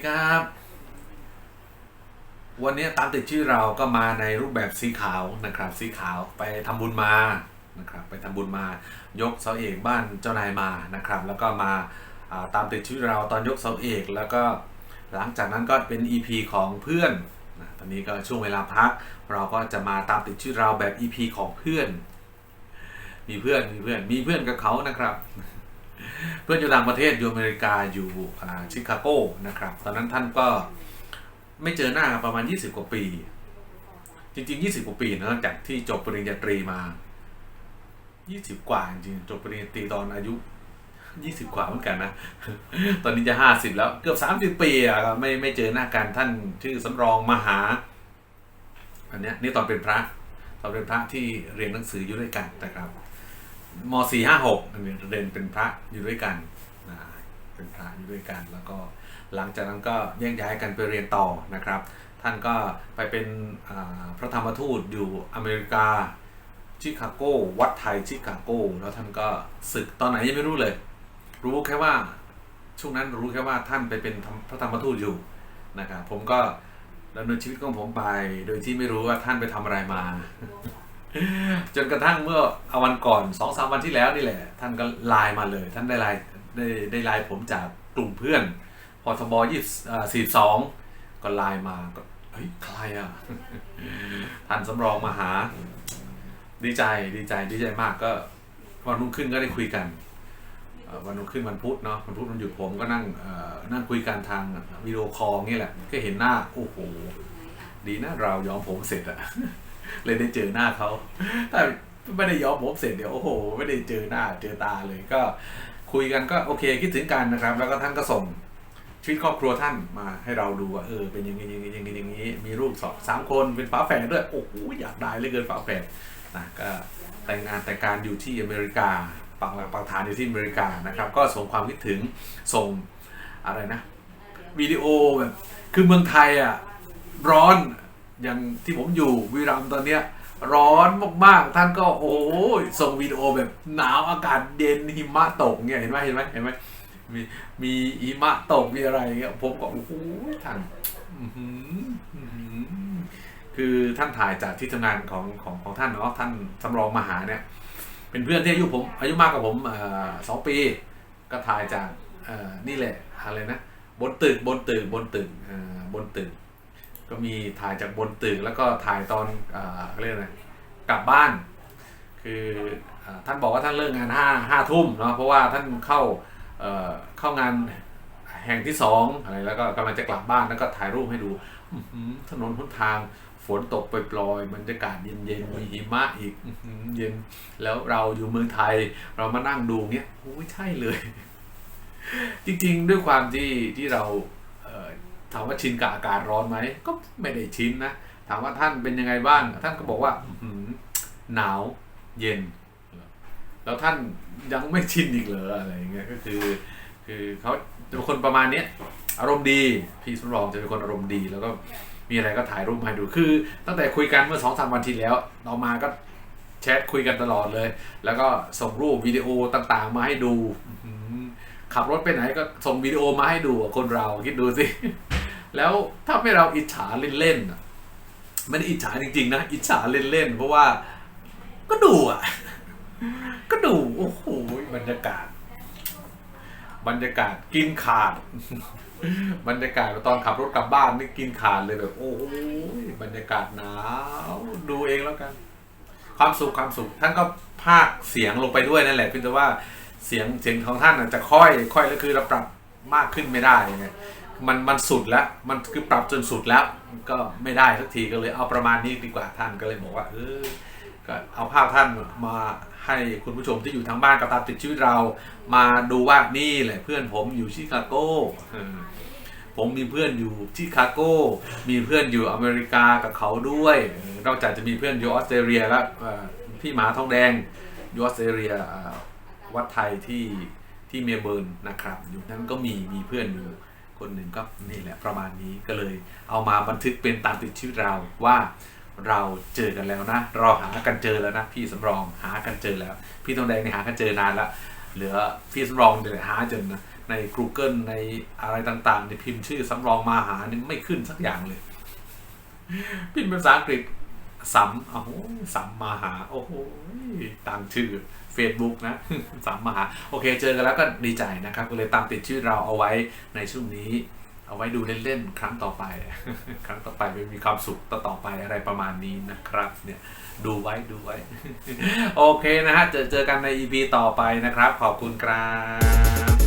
ดีครับ วันนี้ตามติดชื่อเราก็มาในรูปแบบสีขาวนะครับ สีขาวไปทำบุญมานะครับ ไปทำบุญมายกเสาเอกบ้านเจ้านายมานะครับ แล้วก็มาอ่าตามติดชื่อเราตอนยกเสาเอกแล้วก็หลังจากนั้นก็เป็น EP ของเพื่อนนะตอนนี้ก็ช่วงเวลาพัก เราก็จะมาตามติดชื่อเราแบบ EP ของเพื่อน มีเพื่อนมีเพื่อนมีเพื่อนกับเขานะครับ เพื่อนอยู่ต่างประเทศอยู่อเมริกาอยู่ชิคาโกนะครับ ตอนนั้นท่านก็ไม่เจอหน้ากันประมาณ 20 กว่าปี จริง ๆ 20 กว่าปีนะจากที่จบปริญญาตรีมา 20 กว่าจริงจบปริญญาตรีตอนอายุ 20 กว่าเหมือนกันนะ ตอนนี้จะ 50 แล้วเกือบ 30 ปีอะครับไม่ไม่เจอหน้ากันท่านชื่อสำรองมหาอันเนี้ยนี่ตอนเป็นพระตอนเป็นพระที่เรียนหนังสืออยู่ด้วยกันนะครับ มสี่ห้าหกเรียนเป็นพระอยู่ด้วยกันนะเป็นพระอยู่ด้วยกัน แล้วก็หลังจากนั้นก็แยกย้ายกันไปเรียนต่อนะครับ ท่านก็ไปเป็นพระธรรมทูตอยู่อเมริกาชิคาโกวัดไทยชิคาโกแล้วท่านก็ศึกตอนไหนยังไม่รู้เลย รู้แค่ว่าช่วงนั้นรู้แค่ว่าท่านไปเป็นพระธรรมทูตอยู่นะครับผมก็ดำเนินชีวิตของผมไป โดยที่ไม่รู้ว่าท่านไปทำอะไรมา จนกระทั่งเมื่อเอาวันก่อนสองสามวันที่แล้วนี่แหละ ท่านก็ไลน์มาเลย ท่านได้ไลน์ได้ได้ไลน์ผมจากกลุ่มเพื่อนพอทบยี่สี่สองก็ไลน์มาก็เฮ้ยใครอะท่านสำรองมาหา ดีใจดีใจดีใจมากก็วันรุ่งขึ้นก็ได้คุยกันวันรุ่งขึ้นวันพุธเนาะวันพุธมันหยุดผมก็นั่งนั่งคุยกันทางวิดีโอคอลนี่แหละก็เห็นหน้าโอ้โหดีนะเรายอมผมเสร็จอะ เลยได้เจอหน้าเขาถ้าไม่ได้ย้อมผมเสร็จเดี๋ยวโอ้โห ไม่ได้เจอหน้าเจอตาเลยก็คุยกันก็โอเคคิดถึงกันนะครับ แล้วก็ท่านก็ส่งชีวิตครอบครัวท่านมาให้เราดูว่าเออเป็นอยังไงอยังไงอยังไงอย่างนี้มีลูกสองสามคนเป็นฝาแฝดด้วยโอ้โหอยากได้เลยเกินฝาแฝดนะก็แต่งงานแต่งการอยู่ที่อเมริกาปักหลักปักฐานอยู่ที่อเมริกานะครับ ก็ส่งความคิดถึงส่งอะไรนะวิดีโอแบบคือเมืองไทยอะร้อน อย่างที่ผมอยู่วีรัมตอนเนี้ยร้อนมากๆ ท่านก็โอ้ยส่งวิดีโอแบบหนาวอากาศเย็นหิมะตกเนี่ยเห็นไหมเห็นไหมเห็นไหมมีมีหิมะตกมีอะไรเงี้ยผมก็โอ้โหท่านอื้อหืออื้อหือคือท่านถ่ายจากที่ทำงานของของของท่านเนาะท่านสำรองมาหาเนี่ย เป็นเพื่อนที่อายุผม อายุมากกว่าผมสองปี ก็ถ่ายจากนี่แหละอะไรนะบนตึกบนตึกบนตึกบนตึก ก็มีถ่ายจากบนตึกแล้วก็ถ่ายตอนเขาเรียกอะไรกลับบ้าน คืออท่านบอกว่าท่านเลิกงานห้าห้าทุ่มเนาะเพราะว่าท่านเข้าเเข้างานแห่งที่สองอะไรแล้วก็กำลังจะกลับบ้านแล้วก็ถ่ายรูปให้ดูถนนหนทางฝนตกปล่อยๆบรรยากาศเย็นๆมีหิมะอีกเย็นแล้วเราอยู่เมืองไทยเรามานั่งดูเนี้ยโอ้ยใช่เลย จริงๆ ด้วยความที่ที่เรา ถามว่าชินกับอากาศร้อนไหมก็ไม่ได้ชินนะถามว่าท่านเป็นยังไงบ้าง ท่านก็บอกว่าหนาวเย็น แล้วท่านยังไม่ชินอีกเหรออะไรอย่างเงี้ยก็คือ คือเขาจะเป็นคนประมาณเนี้ยอารมณ์ดีพี่สมรองจะเป็นคนอารมณ์ดีแล้วก็มีอะไรก็ถ่ายรูปมาให้ดูคือ ตั้งแต่คุยกันเมื่อสองสามวันที่แล้วต่อมาก็แชทคุยกันตลอดเลย แล้วก็ส่งรูปวิดีโอต่างๆ มาให้ดูขับรถไปไหนก็ส่งวิดีโอมาให้ดูคนเราคิดดูสิ แล้วถ้าไม่เราอิจฉาเล่นๆไม่ได้อิจฉาจริงๆนะอิจฉาเล่นๆเพราะว่าก็ดูอะ ก็ดูโอ้โหบรรยากาศ บรรยากาศกินขาด บรรยากาศตอนขับรถกลับบ้านนี่กินขาดเลยแบบโอ้ยบรรยากาศหนาวดูเองแล้วกัน ความสุขความสุขท่านก็พากเสียงลงไปด้วยนั่นแหละเพียงแต่ว่าเสียงเสียงของท่านอาจจะค่อย ค่อยแล้วคือเราปรับมากขึ้นไม่ได้ไง มันมันสุดแล้ว มันคือปรับจนสุดแล้ว ก็ไม่ได้สักทีก็เลยเอาประมาณนี้ดีกว่าท่านก็เลยบอกว่าเออก็เอาภาพท่านมาให้คุณผู้ชมที่อยู่ทางบ้านกับตามติดชีวิตเรา มาดูว่านี่แหละเพื่อนผมอยู่ชิคาโกผมมีเพื่อนอยู่ชิคาโกมีเพื่อนอยู่อเมริกากับเขาด้วยนอกจากจะมีเพื่อนอยู่ออสเตรเลียแล้วเอ่อพี่หมาทองแดงอยู่ออสเตรเลียวัดไทยที่ที่เมลเบิร์นนะครับ อยู่นั้นก็มีมีเพื่อนอยู่ คนหนึ่งก็นี่แหละประมาณนี้ก็เลยเอามาบันทึกเป็นตามติดชีวิตเราว่าเราเจอกันแล้วนะ เราหากันเจอแล้วนะ พี่สำรองหากันเจอแล้ว พี่ทองแดงนี่หากันเจอนานล้วเหลือพี่สำรองเดี๋ยวหาจนนะใน Google ในอะไรต่างๆในพิมพ์ชื่อสำรองมาหานี่ไม่ขึ้นสักอย่างเลย พิมพ์ภาษาอังกฤษสัมโอ้โหสัมมาหา โอ้โหตามชื่อ Facebook นะสามมาหาโอเค เจอกันแล้วก็ดีใจนะครับ ก็เลยตามติดชื่อเราเอาไว้ในช่วงนี้ เอาไว้ดูเล่น ๆ ครั้งต่อไป ครั้งต่อไปไม่มีความสุขต่อต่อไปอะไรประมาณนี้นะครับ เนี่ยดูไว้ดูไว้ โอเคนะฮะเจอเจอกันใน EP ต่อไปนะครับ ขอบคุณครับ